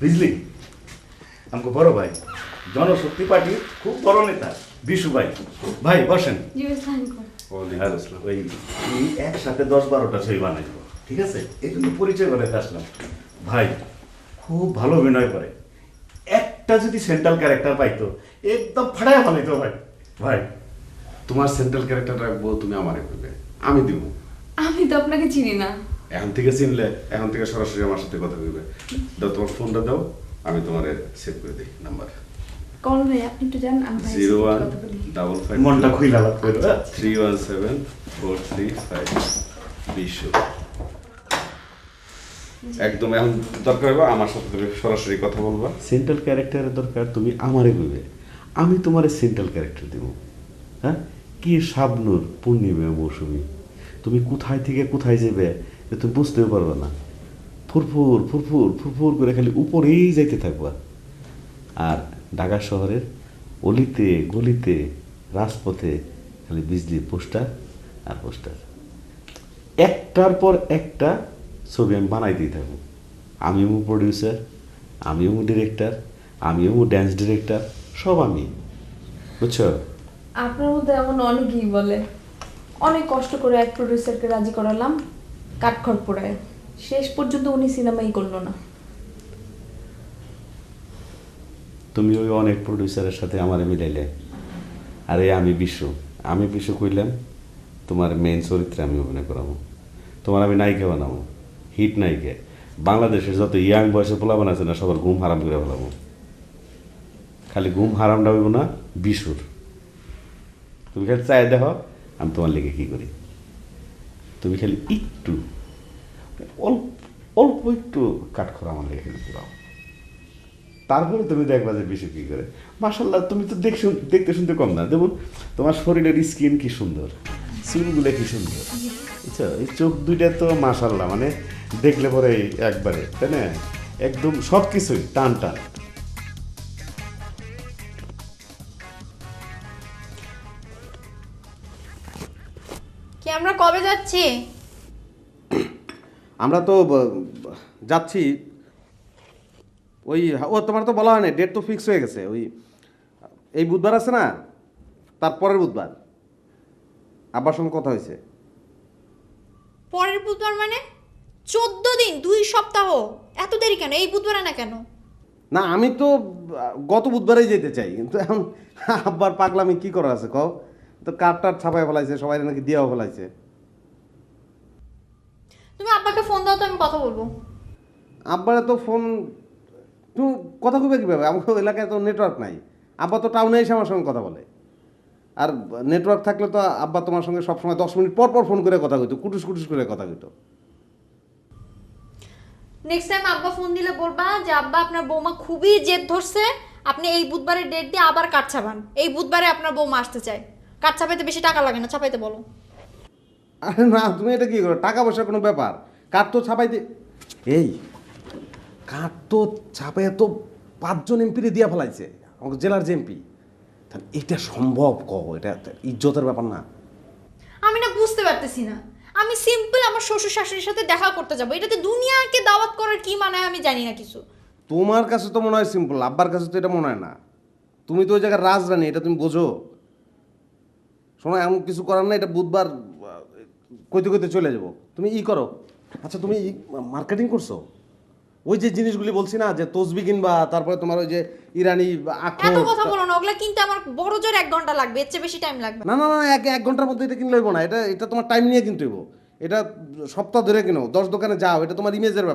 বুঝলি? আমাকে বড় ভাই জনশক্তি পার্টির খুব বড় নেতা বিশু ভাই। ভাই বসেন। ওই একসাথে দশ বারোটা ছবি বানাইবো ঠিক আছে? এই জন্য পরিচয় করে আসলাম। ভাই খুব ভালো অভিনয় করে। একটা যদি সেন্ট্রাল ক্যারেক্টার পাইতো একদম ফাড়ায় ভালাইতো ভাই। ভাই তোমার সেন্ট্রাল ক্যারেক্টার রাখব তুমি আমারে করবে আমি দিব। আমি তো আপনাকে চিনি না। এখন থেকে চিনলে এখন থেকে সরাসরি আমার সাথে কথা কইবে দাও তোমার ফোনটা দাও আমি তোমারে সেভ করে দিই নাম্বার কল ভাই আপনি একটু জান আমি ভাই জিরো ওয়ান ডাবল ফাইভ মনটা খুইলা লাভ করো three one seven four three five বিশ একদম এখন দরকার হবে আমার সাথে তুমি সরাসরি কথা বলবা। সেন্ট্রাল ক্যারেক্টারের দরকার তুমি আমারে কইবে আমি তোমারে সেন্ট্রাল ক্যারেক্টার দেব। হ্যাঁ? কি শাবনুর পূর্ণিমা মৌসুমি? তুমি কোথায় থেকে কোথায় যাবে তুমি বুঝতেও পারবে না। ফুরফুর ফুরফুর ফুরফুর করে খালি উপরেই যাইতে থাকবা। আর ঢাকা শহরের অলিতে, গলিতে, রাজপথে খালি বিজলি পোস্টার আর পোস্টার। একটার পর একটা ছবি আমি বানাই দিয়ে থাকব আমিও প্রডিউসার আমিও ডিরেক্টর আমিও ড্যান্স ডিরেক্টর সব আমি। বুঝছ? আপনার মধ্যে এমন অনেকেই বলে। অনেক কষ্ট করে এক প্রডিউসারকে রাজি করালাম কাঠখড় পোড়ায়। শেষ পর্যন্ত উনি সিনেমাই করল না। তুমি ওই অনেক প্রডিউসারের সাথে আমার মিলাইলে। আরে আমি বিশ্ব আমি বিশ্ব কইলাম, তোমার মেইন চরিত্রে আমি অভিনয় করাবো। তোমার আমি নায়িকা বানাবো। হিট নায়িকা। বাংলাদেশের যত ইয়াং বয়সে পোলাবান আছে না, সবার ঘুম হারাম করে ফেলাবো। খালি ঘুম হারামটা হইব না, বিশুর। তুমি খালি চাই দেখো আমি তোমার লেগে কী করি? তুমি খালি একটু, অল্প অল্প একটু কাঠখড়া আমার লেগে খালি পুরাও তারপরে তুমি দেখবা যে বেশি কী করে। মাসাল্লাহ তুমি তো দেখ দেখতে শুনতে কম না। যেমন তোমার শরীরের স্কিন কি সুন্দর, চুলগুলো কি সুন্দর। বুঝছ? এই চোখ দুইটা তো মাসাল্লাহ মানে দেখলে পরে একবারে, তাই না? একদম সব কিছুই টান টান। কি আমরা কবে যাচ্ছি? আমরা তো যাচ্ছি। ওই ও তোমার তো বলা হয় না ডেট তো ফিক্স হয়ে গেছে। ওই এই বুধবার আছে না? তার পরের বুধবার। আব্বার সঙ্গে কথা হয়েছে। পরের বুধবার মানে? চোদ্দ দিন দুই সপ্তাহ। এত দেরি কেন? এই বুধবারে না কেন? না আমি তো গত বুধবারেই যেতে চাই। কিন্তু এখন আব্বার পাগলামি কি করা আছে কও? তো কার্ড টার্ড ছাপাই ফেলাইছে সবাই নাকি দিয়াও ফেলাইছে। তুমি আব্বাকে ফোন দাও তো আমি কথা বলব। আব্বারে তো ফোন তুমি কথা কইবে কীভাবে? আমার এলাকায় তো নেটওয়ার্ক নাই। আব্বা তো টাউনে এসে আমার সঙ্গে কথা বলে। আর নেটওয়ার্ক থাকলে তো আব্বা তোমার সঙ্গে সবসময় দশ মিনিট পর পর ফোন করে কথা কইতো কুটুস কুটুস করে কথা কইতো। নেক্সট টাইম আব্বা ফোন দিলে বলবা যে আব্বা আপনার বৌমা খুবই জেদ ধরছে। আপনি এই বুধবারের ডেট দিয়ে আবার কাঠ ছাপান। এই বুধবারে আপনার বৌমা আসতে চায়। কাঠ ছাপাইতে বেশি টাকা লাগে না? ছাপাইতে বলো। আরে না তুমি এটা কি করো? টাকা পয়সার কোনো ব্যাপার? কার তো ছাপাইতে এই কাঠ তো ছাপাই তো পাঁচজন এমপিরে দিয়া ফেলাইছে আমাকে জেলার যে এমপি। তাহলে এটা সম্ভব কহ এটা ইজ্জতের ব্যাপার না। আমি না বুঝতে পারতেছি না। আমি সিম্পল আমার শ্বশুর শাশুড়ির সাথে দেখা করতে যাব। এটাতে দুনিয়াকে দাওয়াত করার কি মানে আমি জানি না কিছু। তোমার কাছে তো মনে হয় সিম্পল আব্বার কাছে তো এটা মনে হয় না। তুমি তো ওই জায়গায় রাজরানী এটা তুমি বোঝো। শোনো এমন কিছু করার না এটা বুধবার কইতে কইতে চলে যাব। তুমি ই করো। আচ্ছা তুমি মার্কেটিং করছ? ওই যে জিনিসগুলি বলছি না যে তসবি কিনবা তারপরে তোমার ওই যে ইরানি আখো এত কথা বলো না ওগুলা কিনতে আমার বড় জোর এক ঘণ্টা লাগবে এর চেয়ে বেশি টাইম লাগবে না। না না না এক এক ঘণ্টার মধ্যে এটা কিনলে হইব না এটা এটা তোমার টাইম নিয়ে কিনতে হইব। এটা সপ্তাহ ধরে কিনো দশ দোকানে যাও এটা তোমার ইমেজের ব্যাপার।